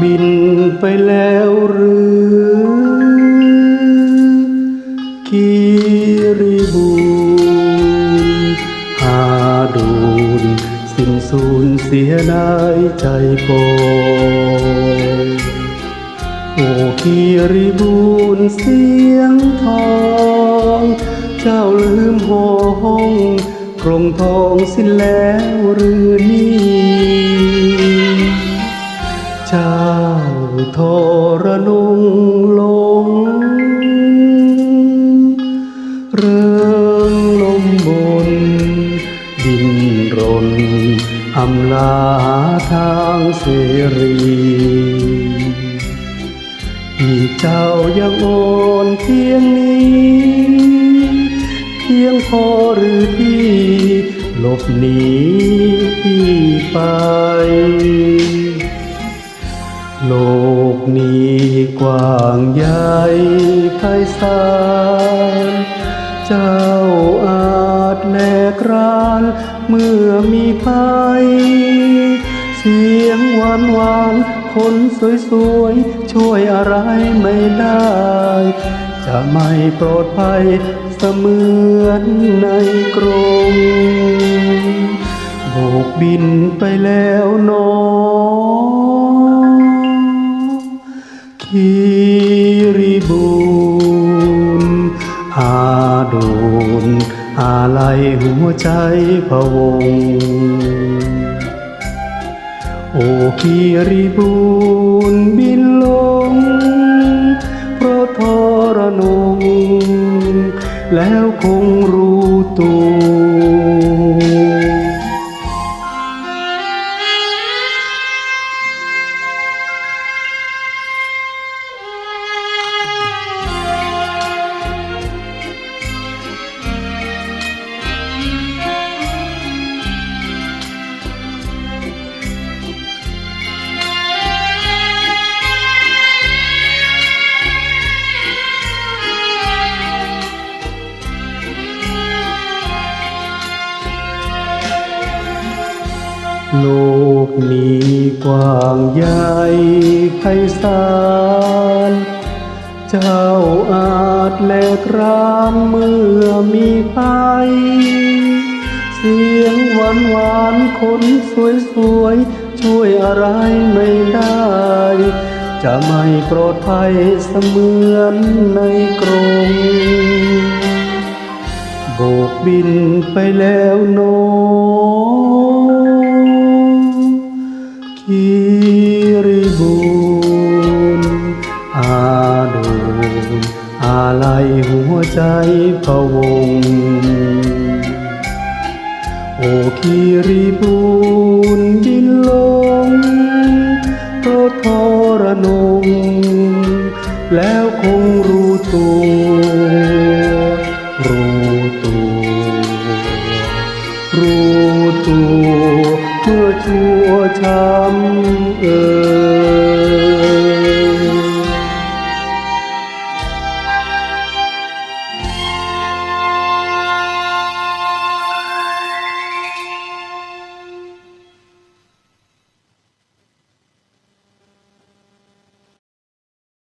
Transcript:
บินไปแล้วหรือคีรีบูนหาดูนสิ้นสูญเสียได้ใจปองโอ้คีรีบูนเสียงทอง เจ้าลืมห้องกรงทองสิ้นแล้วหรือนี่ เจ้าทรนงลง เรื่องลมบน ดินรนอำลาทางเสรีที่เจ้ายังอ่อนเพียงนี้ เพียงพอหรือที่หลบหนีพี่ไป กว้างใหญ่ไพศาลเจ้าอาจแหลกรานเมื่อมีภัย เสียงหวานหวานคนสวยๆ ช่วยอะไรไม่ได้ จะไม่ปลอดภัยเสมือนในกรงโบกบินไปแล้วหนอคี อาลัยหัวใจพะวง โอคีริบูนบินลงเพราะทรนง แล้วคงรู้ตัว โลกนี้กว้างใหญ่ไพศาล เจ้าอาจแลกรานเมื่อมีภัย เสียงหวานหวานคนสวยสวยช่วยอะไรไม่ได้ จะไม่ปลอดภัยเสมือนในกรงโบกบินไปแล้วโนอ คีริบุญอาดูนอาลัยหัวใจพะวง โอคีริบุญดินลงโตทรนง แล้วคงรู้ตัวรู้ตัวรู้ตัว เพื่อชั่วช้ำเอ่ย